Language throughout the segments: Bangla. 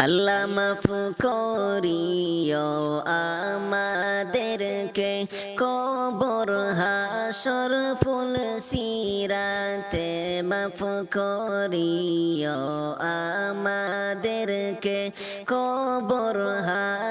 আল্লাহ মাফ করিও আমাদেরকে কবর হাসর ফুল সিরাতে মাফ করিও আমাদেরকে কবর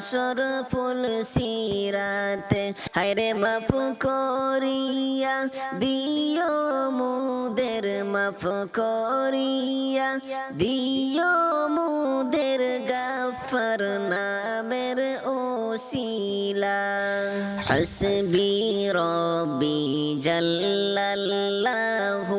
হাসর ফুল সিরাতে। হায়রে মাফ করিয়া দিও মুদের, মাফ করিয়া দিও মুদের গাফর নামের ওসিলা। হসবি রবি জাল্লাল্লাহু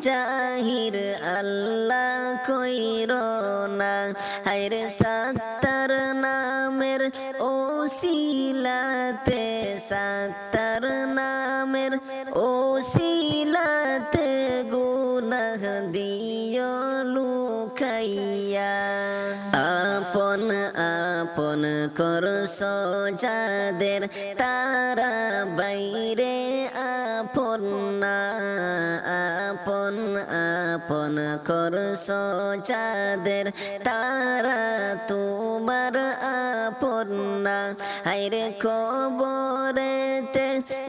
জাহির আল্লাহ কইর না। হায়রে সাত্তার নামের ওসিলাতে, সাত্তার নামের ওসিলাতে গুনাহ দিও লুকাইয়া। আপন আপন করস যাদের তারা বাইরে আপন আপন করস সাদের তারা তোমার আপন না। হাইরে কবরেতে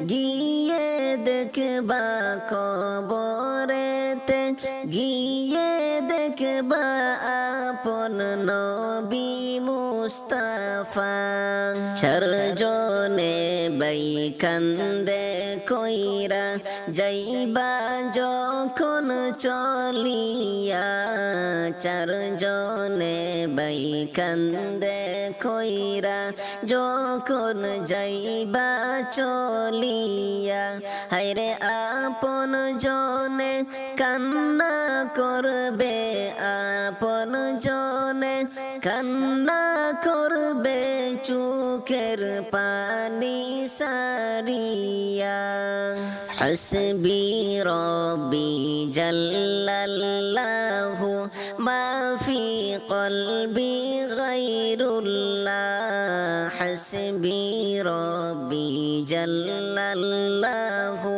গিয়ে দেখবা কবরেতে গিয়ে দেখবা আপন নবী মুস্তাফা। চারজনে বাই কান্দে কইরা যাইবা যখন চলিয়া। চারজনে বাই কান্দে কইরা যখন যাইবা চলিয়া। হাইরে আপন জনে কান্না করবে আপন জনে। কান্না করবে চোখের পানি সারিয়া। হসবি রবি জল্লাল্লাহু, মাফি কলবি গাইরুল্লাহ হসবি রবি জল্লাল্লাহু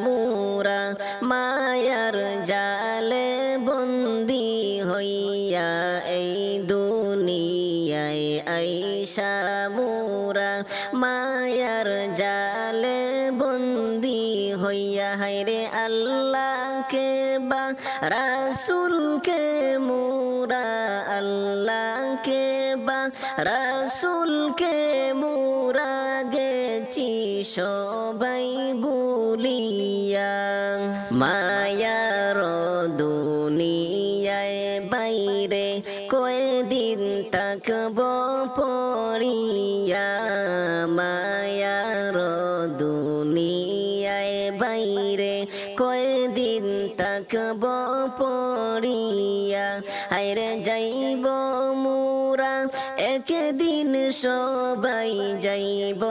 মোরা মায়ার জালে বন্দি হইয়া এই দুনিয়ায় আইসা মুরা মায়ার জালে বন্দি হইয়া হাইরে আল্লাহকে বা রাসুলকে মোরা আল্লাহকে বা, রাসুলকে মোরা গেছি সবাই বলিয়া মায়ার দুনিয়ায় বাইরে কয়দিন তাকব পড়িয়া। মায়ার যাইব মুরা, একদিন সবাই যাইব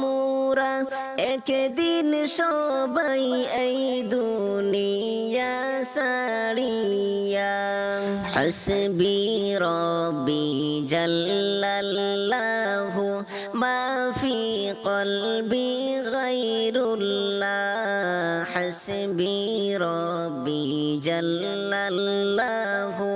মুরা, একদিন সবাই এই দুনিয়া সারিয়া। হসবি রবি জল্লাল্লাহু, মাফি কলবি গাইরুল্লাহ হসবি রবি জল্লাল্লাহু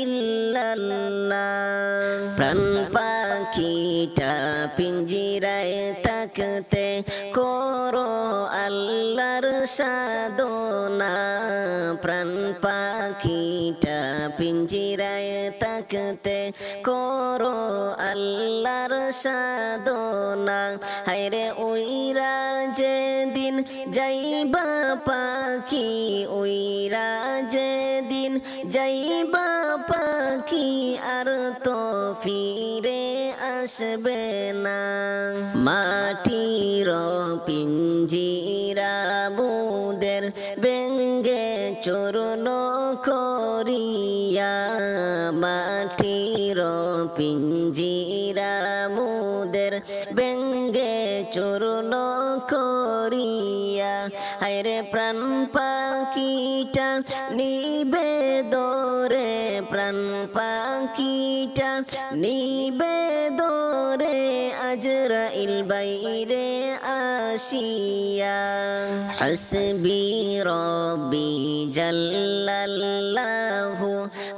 ইল্লাল্লাহ প্রাণ পাখিটা পিঞ্জিরায় তাকতে করো আল্লাহর সাধনা। প্রাণ পাখিটা পিঞ্জিরায় তাকতে করো আল্লাহর সাধনা। হায়রে ওইরা যে দিন যাইবা পাখি ওইরা যে যেদিন যাইবা পাখি আর তো ফিরে আসবে না। মাটির পিঞ্জিরা বুদের বেঙ্গে চরণ করিয়া মাটির পিঞ্জিরা বেঙ্গে চরণ করিয়া, হায়রে প্রাণ পাখিটা নিবে দরে, প্রাণ পাখিটা নিবে দরে, আজরাইল বাইরে আসিয়া। হাসবি রব্বি জাল্লাল্লাহু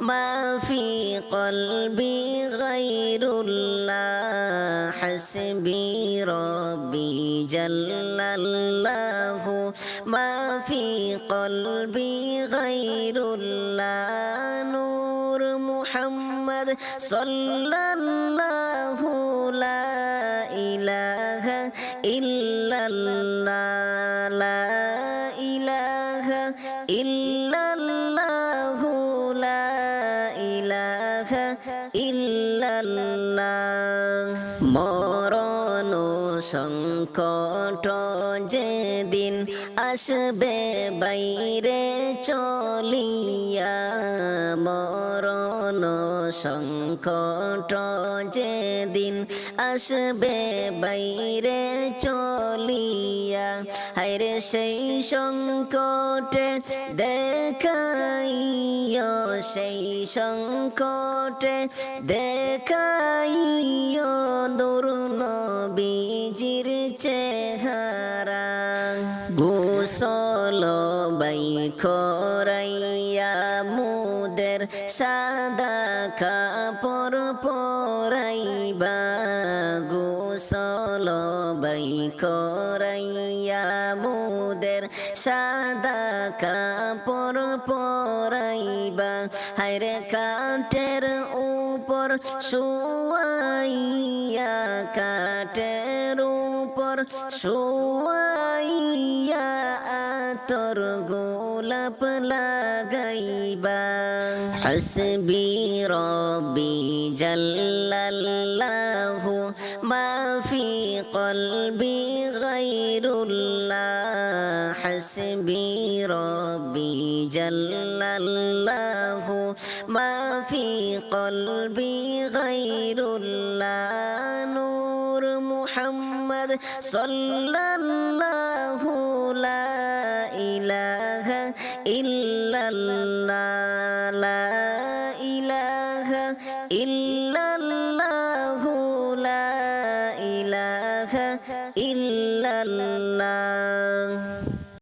মা ফি কলবি গায়রুল্লাহ। হাসবি রব্বি জাল্লাল্লাহু মা ফি কলবি গায়রুল্লাহ, নূর মুহাম্মদ সাল্লাল্লাহু লা ইলাহা ইল্লাল্লাহ, লা ইলাহা ইল্লাল্লাহু সংকট যেদিন আসবে বাইরে চলিয়া সংকট যেদিন আসবে, বাইরে চলিয়া, হায়রে সেই সংকটে দেখাইও, সেই সংকটে দেখাইও দূর নবীজির চেহারা। গোসল বাই মুদের সাদা কাপড় পরাইবা, গোসল বাই খরাইয়া মুদের সাদা কাপড় পরাইবা। হায়রে কাঠের উপর শুয়াইয়া, কাঠের উপর শুয়াইয়া আতর গোলাপ লাগাইবা হাসবি রব্বি জাল্লাল্লাহু মা ফি কলবি গায়রুল্লাহ হাসবি রব্বি জাল্লাল্লাহু মা ফি কলবি গায়রুল্লাহ নূর মুহাম্মদ সাল্লাল্লাহু লা ইলাহা ইল্লাল্লাহ।